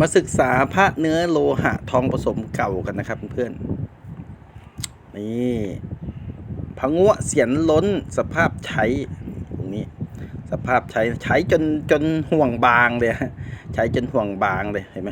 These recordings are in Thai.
มาศึกษาพระเนื้อโลหะทองผสมเก่ากันนะครับเพื่อนๆนี่พะงัวเสียนล้นสภาพใช้ตรงนี้ สภาพใช้ใช้จนจนห่วงบางเลยฮะใช้จนห่วงบางเลยเห็นไหม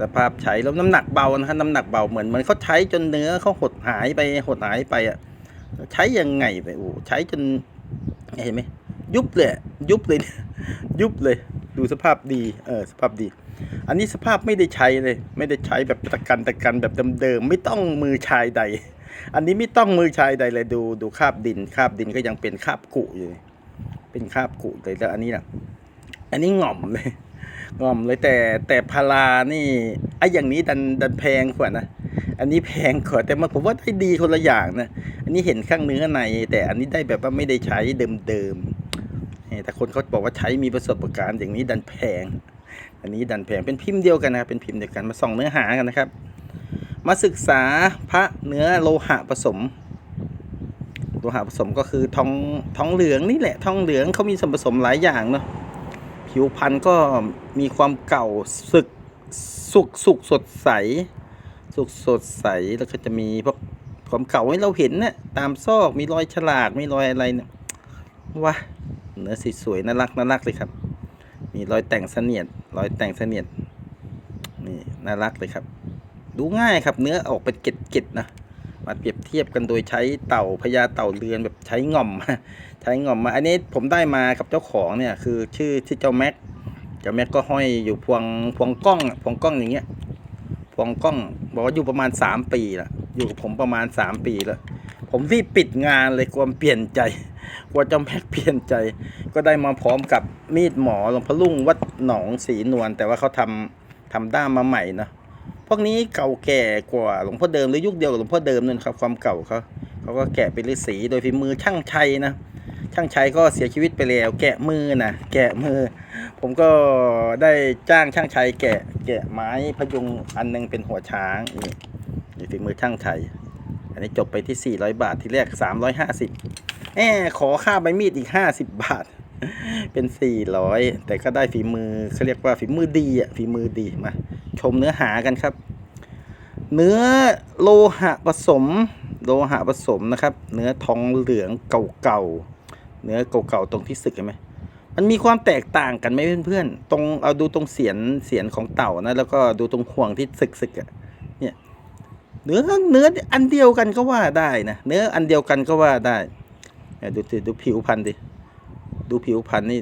สภาพใช้แล้วน้ำหนักเบานะครับน้ำหนักเบาเหมือนเหมือนเขาใช้จนเนื้อเขาหดหายไปหดหายไปอะใช้ยังไงไปโอ้ใช้จนเห็นไหมยุบเลยยุบเลย ยุบเลย ดูสภาพดี เออสภาพดี อันนี้สภาพไม่ได้ใช้เลย ไม่ได้ใช้แบบตะกันตะกันแบบเดิมๆไม่ต้องมือชายใด อันนี้ไม่ต้องมือชายใดเลยดูดูคาบดินคาบดินก็ยังเป็นคาบกุอยู่เป็นคาบกุเลยแล้วอันนี้นะอันนี้ง่อมเลยง่อมเลยแต่แต่พารานี่ไอ้อย่างนี้ดันดันแพงกว่านะอันนี้แพงกว่าแต่มาผมว่าได้ดีคนละอย่างนะอันนี้เห็นข้างเนื้อใน แต่อันนี้ได้แบบว่าไม่ได้ใช้เดิมๆแต่คนเขาบอกว่าใช้มีประสบการณ์อย่างนี้ดันแพง อันนี้ดันแพงเป็นพิมพ์เดียวกันนะครับเป็นพิมพ์เดียวกันมาส่องเนื้อหากันนะครับ มาศึกษาพระเนื้อโลหะผสมโลหะผสมก็คือทองทองเหลืองนี่แหละทองเหลืองเขามีส่วนผสมหลายอย่างเนาะผิวพรรณก็มีความเก่าสึกสุกสุกสดใส สุกสดใสแล้วก็จะมีพวกความเก่าให้เราเห็นนะตามซอกมีรอยฉลากมีรอยอะไรเนี่ยว้าเนื้อสีสวยน่ารักน่ารักเลยครับ มีรอยแต่งเสนียด รอยแต่งเสนียดนี่น่ารักเลยครับ ดูง่ายครับ เนื้อออกเป็นเกล็ดๆนะมาเปรียบเทียบกันโดยใช้เต่าพญาเต่าเรือนแบบใช้ง่อม ใช้ง่อมมา อันนี้ผมได้มากับเจ้าของเนี่ย คือชื่อที่เจ้าแม็กเจ้าแม็กก็ห้อยอยู่พวงพวงกล้องพวงกล้องอย่างเงี้ยพวงกล้องบอกว่าอยู่ประมาณสามปีละอยู่กับผมประมาณสามปีแล้ว ผมรีบปิดงานเลยกลัวเปลี่ยนใจกลัวจ้าแม็กเปลี่ยนใจ ก็ได้มาพร้อมกับมีดหมอหลวงพ่อลุงวัดหนองสีนวลแต่ว่าเขาทำทำด้ามมาใหม่นะพวกนี้เก่าแก่กว่าหลวงพ่อเดิมหรือยุคเดียวกับหลวงพ่อเดิมนั่นครับความเก่าเขาเขาก็แกะเป็นฤาษีโดยฝีมือช่างชัยนะช่างชัยก็เสียชีวิตไปแล้ว แกะมือนะแกะมือ ผมก็ได้จ้างช่างชัยแกะแกะไม้พยุงอันหนึงเป็นหัวช้างนี่ฝีมือช่างชัย อันนี้จบไปที่ 400 บาท ที่แรก 350แอบขอค่าใบมีดอีก 50 บาท เป็น 400 แต่ก็ได้ฝีมือเขาเรียกว่าฝีมือดีอะฝีมือดีมา ชมเนื้อหากันครับ เนื้อโลหะผสม โลหะผสมนะครับ เนื้อทองเหลืองเก่าๆ เนื้อเก่าๆ ตรงที่สึกเห็นไหมมันมีความแตกต่างกันไหมเพื่อนๆ ตรงเอาดูตรงเสียนเสียนของเต่านะ แล้วก็ดูตรงห่วงที่สึกสึกๆอะ เนื้อเนื้ออันเดียวกันก็ว่าได้นะเนื้ออันเดียวกันก็ว่าได้ดูสิดูผิวพันธุ์ดิดูผิวพันธุ์นี่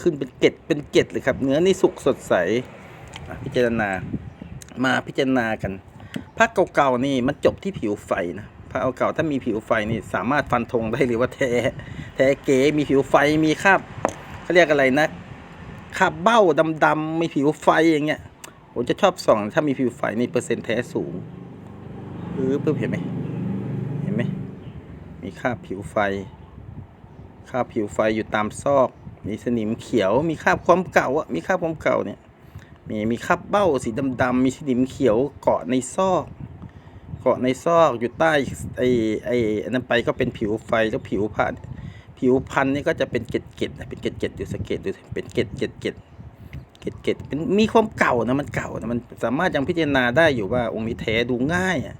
ขึ้นเป็นเกล็ดเป็นเกล็ดเลยครับ เนื้อนี่สุกสดใสพิจารณามาพิจารณากันพระเก่าๆนี่มันจบที่ผิวไฟนะพระเก่าๆถ้ามีผิวไฟนี่สามารถฟันธงได้เลยว่าแท้แท้เก๋มีผิวไฟมีคราบเขาเรียกอะไรนะคราบเบ้าดำๆมีผิวไฟอย่างเงี้ย ผมจะชอบส่อง ถ้ามีผิวไฟนี่เปอร์เซ็นต์แท้สูงเออเพิ่มเห็นไหมเห็นไหมมีคราผิวไฟคราผิวไฟอยู่ตามซอก มีสนิมเขียว มีคราความเก่าอะมีคราความเก่าเนี่ย มีมีคราบเบ้าสีดำๆมีสนิมเขียวเกาะในซอก เกาะในซอกอยู่ใต้ไอ้ไอ้นั้นไปก็เป็นผิวไฟแล้วผิวผ่านผิวพันนี่ก็จะเป็นเกล็ดเกล็ดๆเป็นเกล็ดเกล็ดอยู่สังเกตดูเป็นเกล็ดเกล็ดเกล็ด เกล็ดเป็นมีความเก่านะมันเก่านะมันสามารถยังพิจารณาได้อยู่ว่าองค์นี้แท้ดูง่ายอะ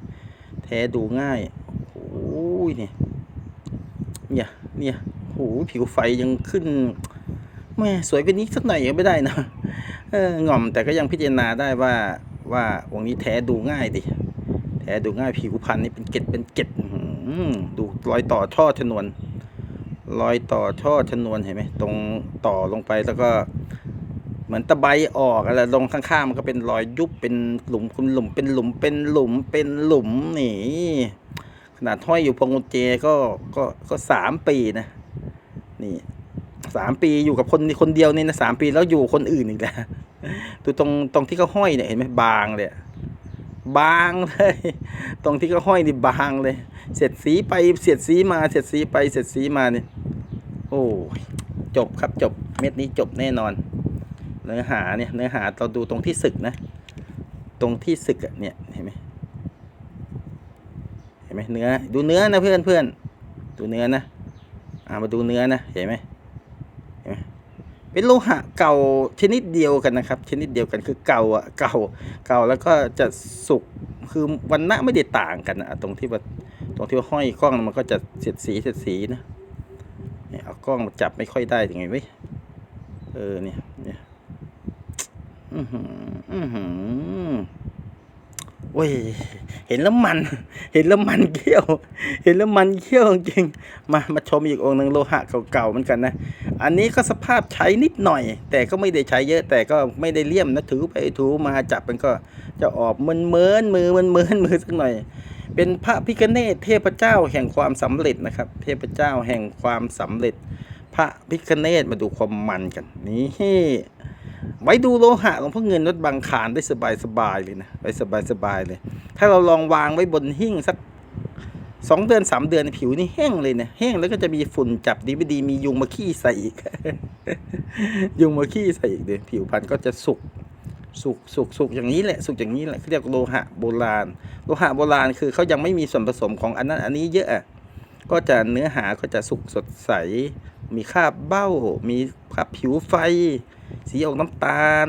แท้ดูง่ายโอ้ยเนี่ยเนี่ยเนี่ยโอ้ผิวไฟยังขึ้นแม่สวยกว่านี้สักหน่อยยังไม่ได้นะเออง่อมแต่ก็ยังพิจารณาได้ว่าว่าองค์นี้แท้ดูง่ายดิแท้ดูง่ายผิวพรรณนี่เป็นเกล็ดเป็นเกล็ดอื้อหือดูรอยต่อช่อชนวนรอยต่อช่อชนวนเห็นไหมตรงต่อลงไปแล้วก็ เหมือนตะไบออกอะไรลงข้างๆมันก็เป็นรอยยุบเป็นหลุมคุณหลุมเป็นหลุมเป็นหลุมเป็นหลุมนี่ขนาดห้อยอยู่พวงกุญแจก็ก็ก็สามปีนะ นี่สามปีอยู่กับคนคนเดียวนี่นะสามปีแล้วอยู่คนอื่นอีกแล้วดูตรงตรงที่เขาห้อยเนี่ยเห็นไหมบางเลยบางเลย ตรงที่เขาห้อยนี่บางเลย เสร็จสีไปเสียดสีมาเสร็จสีไปเสร็จสีมาเนี่ยโอ้ยจบครับจบเม็ดนี้จบแน่นอน เนื้อหาเนี่ยเนื้อหาเราดูตรงที่สึกนะ ตรงที่สึกเนี่ยเห็นไหมเห็นไหมเนื้อดูเนื้อนะเพื่อนเพื่อนดูเนื้อนะอ่ามาดูเนื้อนะเห็นไหมเห็นไหมเป็นโลหะเก่าชนิดเดียวกันนะครับ ชนิดเดียวกันคือเก่าอะเก่าเก่าแล้วก็จะสุกคือวันณะไม่ได้ต่างกันนะตรงที่ว่าตรงที่ว่าห้อยกล้องมันก็จะเสียดสีเสียดสีนะเนี่ยเอากล้องมาจับไม่ค่อยได้ยังไงเว้ยเออเนี่ย อือหืออือหือโอ้ย เห็นแล้วมัน เห็นแล้วมันเขี้ยว เห็นแล้วมันเขี้ยวจริง มามาชมอีกองค์หนึ่งโลหะเก่าๆเหมือนกันนะ อันนี้ก็สภาพใช้นิดหน่อย แต่ก็ไม่ได้ใช้เยอะ แต่ก็ไม่ได้เลี่ยมนะ ถือไปถูมาจับมันก็จะออกมันเมินมือมันเมินมือสักหน่อย เป็นพระพิคเนตเทพเจ้าแห่งความสำเร็จนะครับ เทพเจ้าแห่งความสำเร็จ พระพิคเนตมาดูความมันกัน นี่ ไว้ดูโลหะหลวงพ่อเงินวัดบางขานได้สบายสบายเลยนะไว้สบายสบายๆเลย ถ้าเราลองวางไว้บนหิ้งสักสองเดือนสามเดือนผิวนี่แห้งเลยเนี่ยแห้งแล้วก็จะมีฝุ่นจับดีไม่ดีมียุงมาขี้ใส่อีก ยุงมาขี้ใส่อีกเดี๋ยผิวพรรณก็จะสุกสุกสุกสุกอย่างนี้แหละสุกอย่างนี้แหละเขาเรียกโลหะโบราณ โลหะโบราณคือเขายังไม่มีส่วนผสมของอันนั้นอันนี้เยอะอะก็จะเนื้อหาก็จะสุกสดใส มีคราบเบ้า มีคราบผิวไฟ สีออกน้ำตาล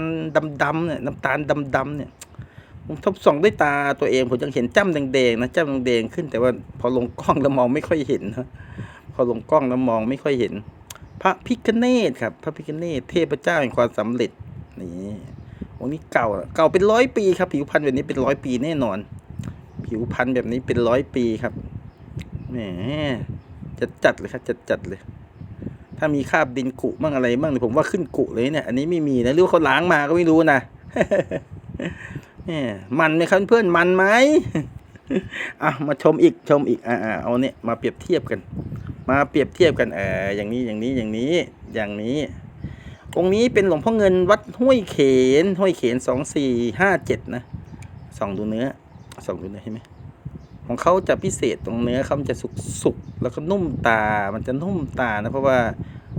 ดำๆเนี่ยน้ำตาลดำๆเนี่ยผมทดส่องด้วยตาตัวเองผมยังเห็นจ้ำแดงๆนะจ้ำแดงๆขึ้น แต่ว่าพอลงกล้องแล้วมองไม่ค่อยเห็นนะพอลงกล้องแล้วมองไม่ค่อยเห็น พระพิคเนตครับ พระพิคเนตเทพเจ้าแห่งความสำเร็จนี่องค์นี้เก่าเก่าเป็นร้อยปีครับ ผิวพรรณแบบนี้เป็นร้อยปีแน่นอน ผิวพรรณแบบนี้เป็นร้อยปีครับแหมจะจัดเลยครับจะจัดเลย ถ้ามีคราบดินกุบ้างอะไรบ้างเนี่ยผมว่าขึ้นกุเลยเนี่ย อันนี้ไม่มีนะหรือว่าเขาล้างมาก็ไม่รู้นะแหมมันไหมครับเพื่อนมันไหมอะมาชมอีกชมอีกอ่าเอาเนี่ยมาเปรียบเทียบกัน มาเปรียบเทียบกันเอออย่างนี้อย่างนี้อย่างนี้อย่างนี้องค์นี้เป็นหลวงพ่อเงินวัดห้วยเขนห้วยเขนสองสี่ห้าเจ็ดนะส่องดูเนื้อส่องดูเนื้อเห็นไหม ของเขาจะพิเศษตรงเนื้อเขามันจะสุกสุกแล้วก็นุ่มตา มันจะนุ่มตานะเพราะว่า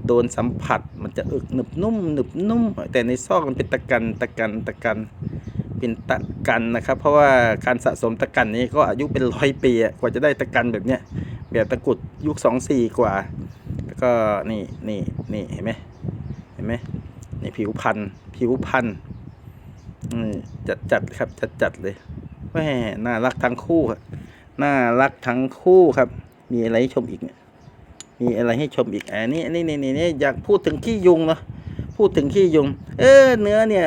โดนสัมผัสมันจะอึกหนึบนุ่มหนึบนุ่ม แต่ในซอกมันเป็นตะกันตะกันตะกันเป็นตะกันนะครับ เพราะว่าการสะสมตะกันนี้ก็อายุเป็นร้อยปีกว่าจะได้ตะกันแบบเนี้ยแบบตะกุดยุคสองสี่กว่า แล้วก็นี่นี่นี่เห็นไหมเห็นไหมนี่ผิวพันธุ์ผิวพันธุ์นี่จัดจัดครับจัดจัดเลยแหมน่ารักทั้งคู่ครับ น่ารักทั้งคู่ครับ มีอะไรให้ชมอีกเนี่ยมีอะไรให้ชมอีกอันนี้นี่นี่นี่นี่อยากพูดถึงขี้ยุงเนาะพูดถึงขี้ยุง เออ เนื้อเนี่ย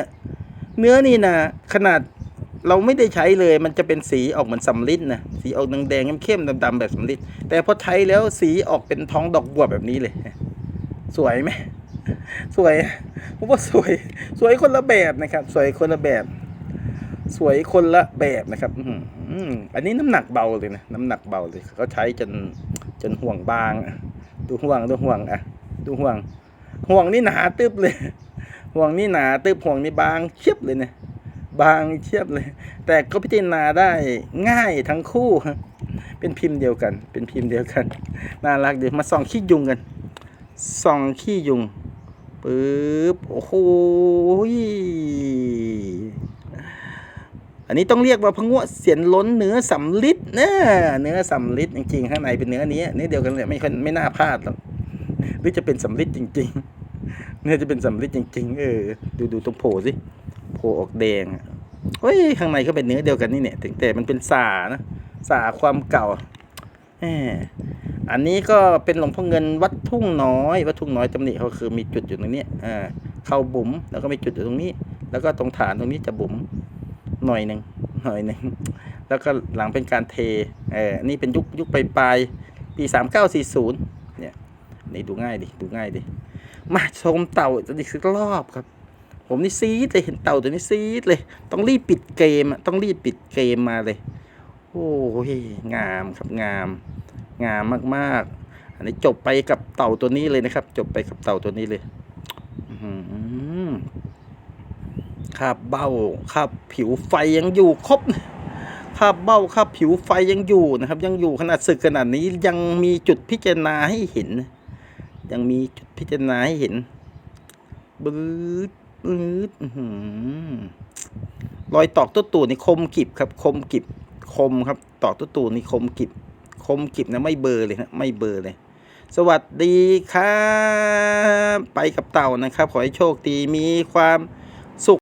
เนื้อนี่นะขนาดเราไม่ได้ใช้เลย มันจะเป็นสีออกเหมือนสำลิดนะสีออกแดงๆเข้มๆดำๆแบบสำลิดแต่พอใช้แล้วสีออกเป็นท้องดอกบัวแบบนี้เลย สวยไหมสวยผมว่าสวย สวยคนละแบบนะครับ สวยคนละแบบ สวยคนละแบบนะครับ อื อืมอันนี้น้ำหนักเบาเลยนะน้ำหนักเบาเลยเขาใช้จนจนห่วงบางดูห่วงดูห่วงอะ ดูห่วง ห่วงนี่หนาตึบเลย ห่วงนี่หนาตึบห่วงนี่บางเชียบเลยเนี่ยบางเชียบเลย แต่ก็พิจารณาได้ง่ายทั้งคู่เป็นพิมพ์เดียวกัน เป็นพิมพ์เดียวกันน่ารักดีมาส่องขี้ยุงกันส่องขี้ยุงปึ๊บโอ้โห อันนี้ต้องเรียกว่าพะงวเสียนล้นเนื้อสำลิดนะเนื้อสำลิดจริงๆข้างในเป็นเนื้อนี้เนื้อเดียวกันเลยไม่ค่อยไม่น่าพลาดหรอกหรือจะเป็นสำลิดจริง ๆ เนี่ยจะเป็นสำลิดจริง ๆ เออ ดูดูตรงโผล่สิโผล่ออกแดงอะเฮ้ยข้างในก็เป็นเนื้อเดียวกันนี่เนี่ยแต่มันเป็นสานะสาความเก่าอันนี้ก็เป็นหลวงพ่อเงินวัดทุ่งน้อย วัดทุ่งน้อยตำหนิเขาคือมีจุดอยู่ตรงนี้อ่าเข้าบุ๋มแล้วก็มีจุดอยู่ตรงนี้ แล้วก็ตรงฐานตรงนี้จะบุ๋ม หน่อยหนึ่งหน่อยหนึ่งแล้วก็หลังเป็นการเทเออนี่เป็นยุคยุคปลายปลายปีสามเก้าสี่ศูนย์เนี่ยนี่ดูง่ายดิดูง่ายดิมาชมเต่าอีกสักรอบครับ ผมนี่ซีดเลยเห็นเต่าตัวนี้ซีดเลย ต้องรีบปิดเกมต้องรีบปิดเกมมาเลย โอ้ยงามครับงาม งามมากๆ อันนี้จบไปกับเต่าตัวนี้เลยนะครับ จบไปกับเต่าตัวนี้เลย อื้อหือ คาบเบ้าคาบผิวไฟยังอยู่ครบคาบเบ้าคาบผิวไฟยังอยู่นะครับ ยังอยู่ขนาดสึกขนาดนี้ยังมีจุดพิจารณาให้เห็น ยังมีจุดพิจารณาให้เห็นบืดบืดอื้อหือรอยตอกตัวตูนี่คมกิบครับ คมกิบคมครับ ตอกตัวตูนี่คมกิบคมกิบนะไม่เบลอเลยฮะไม่เบลอเลย สวัสดีครับ ไปกับเต่านะครับ ขอให้โชคดีมีความ